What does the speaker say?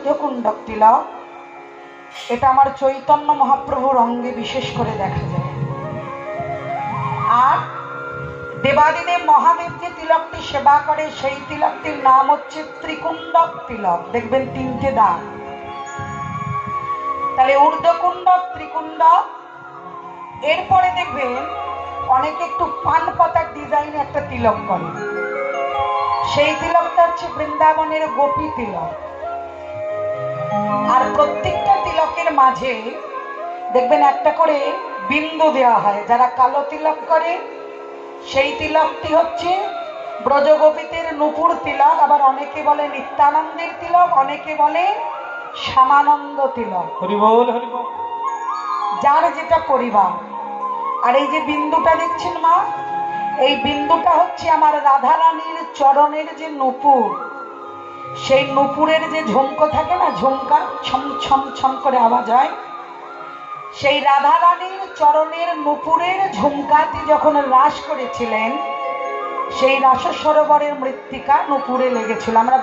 ঊর্ধ্বকুণ্ডক এটা আমার চৈতন্য মহাপ্রভুর অঙ্গে বিশেষ করে দেখা যায়। আর দেবাদিদেব মহাদেব যে তিলকটি সেবা করে, সেই তিলকটির নাম হচ্ছে ত্রিকুণ্ডক তিলক। দেখবেন তিনটে দাগ। তাহলে ঊর্ধ্বকুণ্ডক, ত্রিকুণ্ডক, এরপরে দেখবেন অনেকে একটু পান পাতার ডিজাইনে একটা তিলক করে। সেই তিলকটা হচ্ছে বৃন্দাবনের গোপী তিলক। প্রত্যেকটা তিলকের মাঝে দেখবেন একটা করে বিন্দু দেওয়া হয় যারা কালো তিলক করে সেই তিলকটি হচ্ছে ব্রজগোপীদের নুপুর তিলক আবার অনেকে বলে নিত্যানন্দের তিলক অনেকে বলে শ্যামানন্দ তিলক। যার যেটা পরিবার। আর এই যে বিন্দুটা দেখছেন মা এই বিন্দুটা হচ্ছে আমার রাধারানীর চরণের যে নুপুর। সেই নুপুরের যে ঝুমকো থাকে না, ঝুমকা, ছম ছম ছম করে আওয়াজ হয়, সেই রাধারানীর চরণের নুপুরের ঝুমকাটি যখন রাস করেছিলেন, সেই রাস সরোবরের মৃত্তিকা নুপুরে লেগেছিল। আমরা